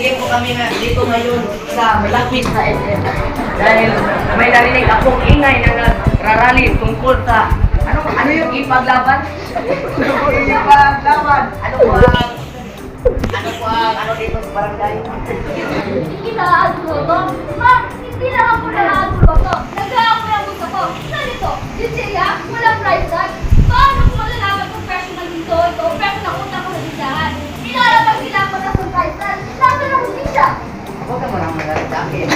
Nandito po kami na dito ngayon sa Malapit sa FM. Dahil may narinig akong ingay na nagrarali tungkol sa ano ano yung ipaglaban? ano po yung ipaglaban? Ano po ang ano po ang ano dito sa barangay? Kita, ano to? Ma, hindi na ako na akin.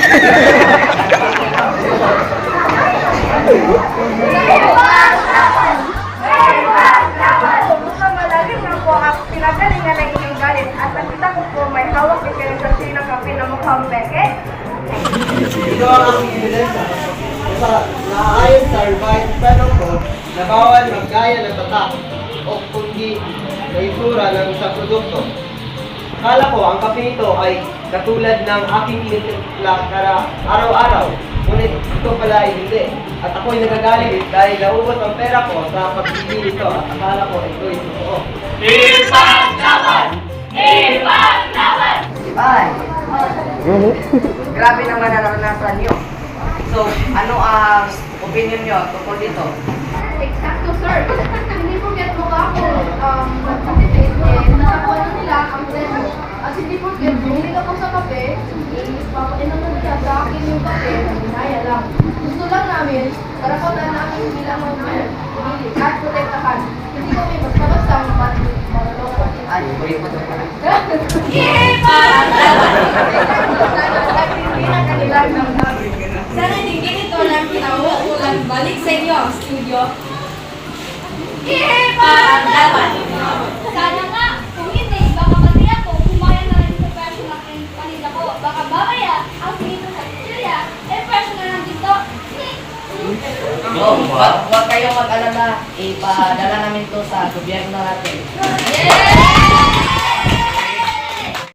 Pinagalingan ng inyong galit at nakita ko po may hawak din kayong sasi ng kape na mukhang beke. Ito ang aking ebidensya. Sa naayon sa revised penal code na bawal maggaya ng tatak o kundi na itsura ng isang produkto. Kala ko ang kape ito ay katulad ng aking tinitimpla kara araw-araw. Ngunit ito pala ay hindi. At ako'y nagagalit dahil naubos ang pera ko sa pagbili nito at akala ko ito ay totoo. Ay. Grabe naman ang naranasan niyo. So, ano ang opinion niyo tungkol dito? Exacto, sir. Hindi po get mo ako um, nag-compete eh, nakakuha na nila ang presyo. At hindi po get, bumili ako sa na nila sa akin yung kape, hinaya lang. Gusto lang namin, para ko na namin bilang ng pili at protektahan. Hindi kami basta-basta maloloko. Ay, kulit mo doon pala. Sana din ganito lang pinauulan balik sa inyo studio. Panlaban. Sana Oh, wag, wag kayong mag-alala. Ipadala namin to sa gobyerno natin. Yeah!